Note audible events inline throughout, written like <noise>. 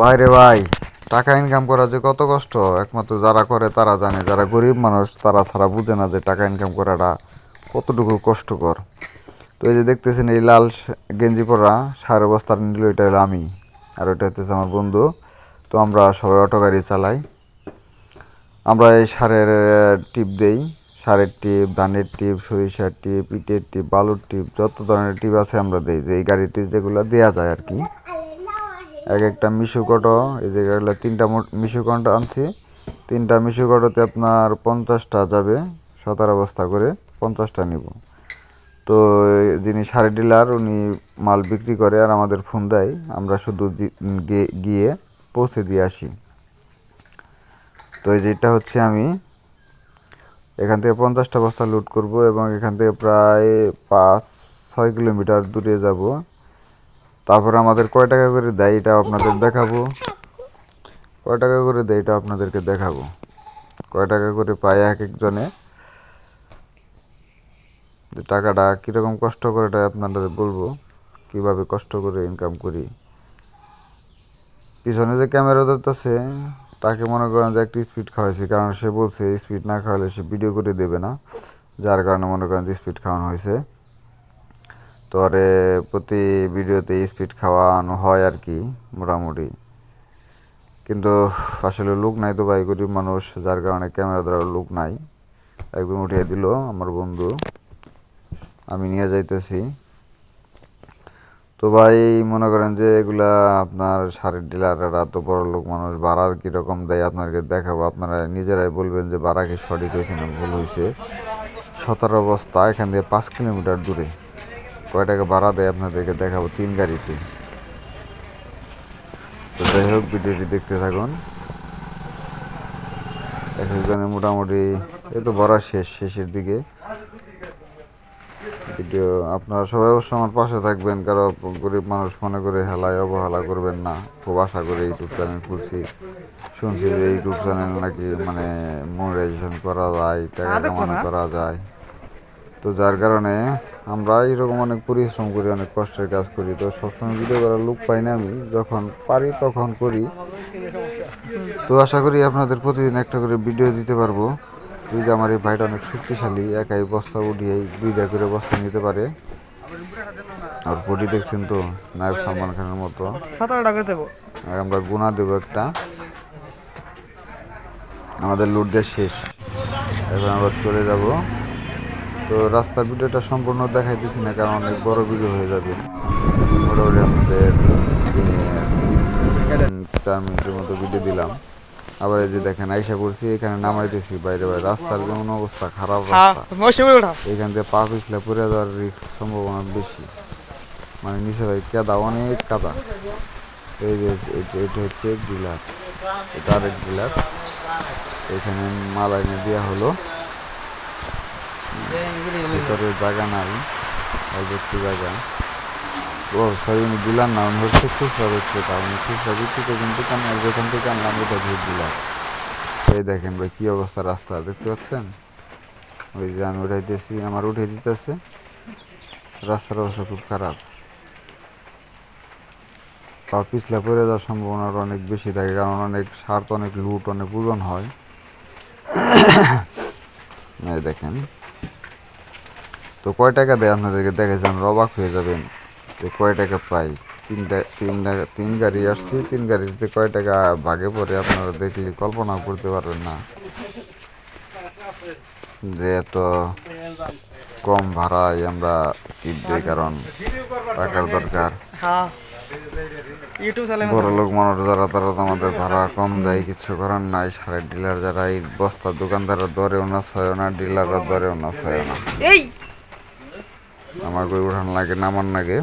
বাইরে ভাই, টাকা ইনকাম করা যে কত কষ্ট? একমাত্র যারা করে তারা জানে, যারা গরিব মানুষ তারা ছাড়া বুঝে না যে টাকা ইনকাম করাটা কতটুকু কষ্টকর। তো এই যে দেখতেছেন এই লাল গেঞ্জি পরা সার বস্তার নিল এটা হলো আমি, আর ওটা হচ্ছে আমার বন্ধু। তো আমরা সবাই অটো গাড়ি চালাই। আমরা এই সারের টিপ দেই। সারের টিপ, ধানের টিপ, সরিষার টিপ, ইটের টিপ, বালুর টিপ, যত ধরনের টিপ আছে আমরা দেই। যে এই গাড়িতে যেগুলো দেওয়া যায় আর কি। এক একটা মিশু কটো, এই যে তিনটা মিশু কটো আনছি। তিনটা মিশু কটোতে আপনার পঞ্চাশটা যাবে, সতেরো বস্তা করে পঞ্চাশটা নিব। তো যিনি শাড়ি ডিলার, উনি মাল বিক্রি করে আর আমাদের ফোন দেয়, আমরা শুধু গিয়ে- গিয়ে পৌঁছে দিয়ে আসি। তো এই যেটা হচ্ছে আমি। এখান থেকে পঞ্চাশটা বস্তা লুট করব এবং এখান থেকে প্রায় পাঁচ, ছয় কিলোমিটার দূরে যাব। তারপরে আমাদের কয় টাকা করে দেয় এটা আপনাদের দেখাবো। কয় টাকা করে দেয় এটা আপনাদেরকে দেখাবো। কয় টাকা করে পায় এক একজনে। যে টাকাটা কীরকম কষ্ট করে এটা আপনাদের বলব, কীভাবে কষ্ট করে ইনকাম করি। পিছনে যে ক্যামেরা ধরতেছে, তাকে মনে করেন যে একটি স্পিড খাওয়াইছি, কারণ সে বলছে স্পিড না খাওয়ালে সে ভিডিও করে দেবে না। যার কারণে মনে করেন যে স্পিড খাওয়ানো হয়েছে। তো আরে প্রতি ভিডিওতে স্পিড খাওয়ানো হয় আর কি, মোটামুটি। কিন্তু আসলে লোক নাই তো ভাই, গরিব মানুষ, যার কারণে ক্যামেরা ধরার লোক নাই। একদম উঠিয়ে দিল আমার বন্ধু। আমি নিয়ে যাইতেছি। তো ভাই, মনে করেন যে এগুলা আপনার সারের ডিলাররা তো বড় লোক মানুষ, ভাড়া কীরকম দেয় আপনাকে দেখাবো? আপনারা নিজেরাই বলবেন যে ভাড়া কি সঠিক হয়েছে না ভুল হয়েছে। সতেরো অবস্থা এখান থেকে পাঁচ কিলোমিটার দূরে। কয় টাকা ভাড়া দেয় আপনাদেরকে দেখাবো তিন গাড়িতে। তো যাই হোক ভিডিওটি দেখতে থাকুন। এক একজনের মোটামুটি এই তো ভরা শেষ শেষের দিকে। ভিডিও আপনারা সবাই অবশ্য আমার পাশে থাকবেন কারও গরিব মানুষ মনে করে হেলায় অবহেলা করবেন না। খুব আশা করে ইউটিউব চ্যানেল খুলছি শুনছি যে ইউটিউব চ্যানেল নাকি মানে মনিটাইজেশন করা যায় টাকা কামানো করা যায়। তো যার কারণে আমরা এরকম অনেক পরিশ্রম করি অনেক কষ্টের কাজ করি। তো সবসময় ভিডিও করার লোক পাই না আমি। যখন পারি তখন করি। তো আশা করি আপনাদের প্রতিদিন একটা করে ভিডিও দিতে পারব। যদি আমার এই ভাইটা অনেক শক্তিশালী একাই বস্তা উঠিয়ে দুইটা করে বস্তা নিতে পারে। আর বডি দেখছেন তো নায়ক সালমান খানের মতো। আমরা গুণা দেবো একটা। আমাদের লুট দিয়ে শেষ। এখন আমরা চলে যাব। তো রাস্তার ভিডিওটা সম্পূর্ণ দেখাইতেছি না কারণ অনেক বড় ভিডিও হয়ে যাবে। মোটামুটি আমাদের চার মিনিটের মতো ভিডিও দিলাম। আবার এই যে দেখেন আইসা করছি এখানে নামাইতেছি বাইরে বাইরে। রাস্তার যেমন অবস্থা খারাপ হ্যাঁ রাস্তা। এখান থেকে পা পিছলে পড়ে যাওয়ার রিস্ক সম্ভাবনা বেশি। মানে নিচে ভাই কাদা অনেক কাদা। এই যে এটা- এটা হচ্ছে ডিলার। এটা আরেক ডিলার। এখানে মাল এনে দেওয়া হলো। ভিতরে জায়গা নাই অল্প একটু জায়গা। ও, সরি, উনি ডিলার না, উনি হচ্ছে খুচরা বিক্রেতা, উনি খুচরা বিক্রেতা কিন্তু কেন যেখান থেকে আনলাম এটা ভিড় দিলাম। এই দেখেন ভাই, কী অবস্থা রাস্তা, দেখতে পাচ্ছেন? ওই যে আমি উঠাইতেছি আমার উঠে দিতেছে। রাস্তার অবস্থা খুব খারাপ। তাও পিছলা পড়ে যাওয়ার সম্ভাবনাটা অনেক বেশি থাকে, কারণ অনেক সার অনেক লুট, অনেক ওজন হয়। <coughs> এই দেখেন। তো কয় টাকা দেয় আপনাদেরকে? দেখে যান অবাক হয়ে যাবেন যে কয় টাকা পাই। তিনটা তিন টাকা তিন গাড়ি আসছি তিন গাড়িতে কয় টাকা ভাগে পড়ে আপনারা দেখলে কল্পনা করতে পারবেন না। যে এত কম ভাড়ায় আমরা টিপ দিই কারণ টাকার দরকার। হ্যাঁ। বড় লোক মানুষ যারা তারা তো আমাদের ভাড়া কম দেয় কিছু করার নাই। সারের ডিলার যারা এই বস্তার দোকানদারের দরেও না ছয় না ডিলারের দরেও না ছয় না। আমার কই উঠান লাগে নামান লাগে।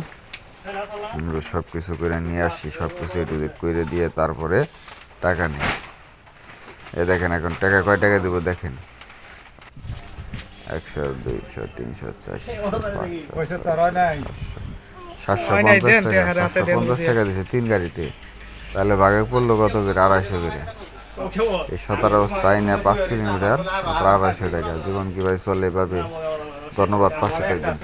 আমরা সব কিছু করে নিয়ে আসি সব কিছু একটু করে দিয়ে তারপরে টাকা নিই। এ দেখেন এখন টাকা কয় টাকা দেবো দেখেন? একশো দুইশো তিনশো চারশো পাঁচশো সাতশো পঞ্চাশ টাকা সাতশো পঞ্চাশ টাকা দিছে তিন গাড়িতে। তাহলে ভাগে পড়ল কত করে? আড়াইশো করে। এই সতেরো অবস্থায় না? পাঁচ কিলোমিটার আড়াইশো টাকা। জীবন কি ভাই চলে এভাবে? ধন্যবাদ পাশে থাকবেন।